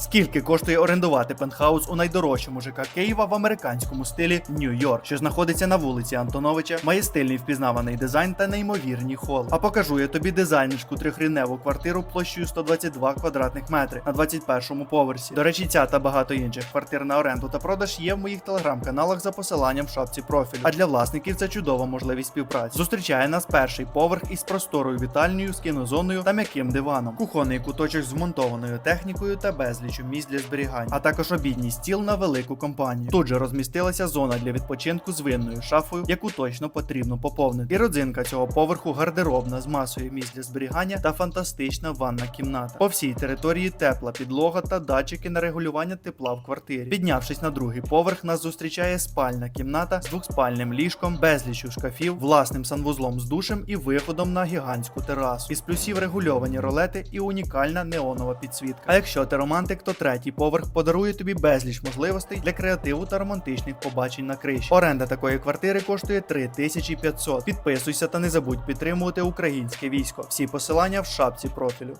Скільки коштує орендувати пентхаус у найдорожчому ЖК Києва в американському стилі Нью-Йорк, що знаходиться на вулиці Антоновича, має стильний впізнаваний дизайн та неймовірні хол. А покажу я тобі дизайнерську трьохрівневу квартиру площею 122 квадратних метри на 21-му поверсі. До речі, ця та багато інших квартир на оренду та продаж є в моїх телеграм-каналах за посиланням в шапці профілю. А для власників це чудова можливість співпраці. Зустрічає нас перший поверх із просторою вітальнею, з кінозоною та м'яким диваном, кухонний куточок з вмонтованою технікою та безлічу місць для зберігань, а також обідній стіл на велику компанію. Тут же розмістилася зона для відпочинку з винною шафою, яку точно потрібно поповнити. І родзинка цього поверху гардеробна з масою місць для зберігання та фантастична ванна кімната. По всій території тепла підлога та датчики на регулювання тепла в квартирі. Піднявшись на другий поверх, нас зустрічає спальна кімната з двохспальним ліжком, безлічю шкафів, власним санвузлом з душем і виходом на гігантську терасу. Із плюсів регульовані ролети і унікальна неонова підсвітка. А якщо ти романтик, то третій поверх подарує тобі безліч можливостей для креативу та романтичних побачень на криші. Оренда такої квартири коштує 3500. Підписуйся та не забудь підтримувати українське військо. Всі посилання в шапці профілю.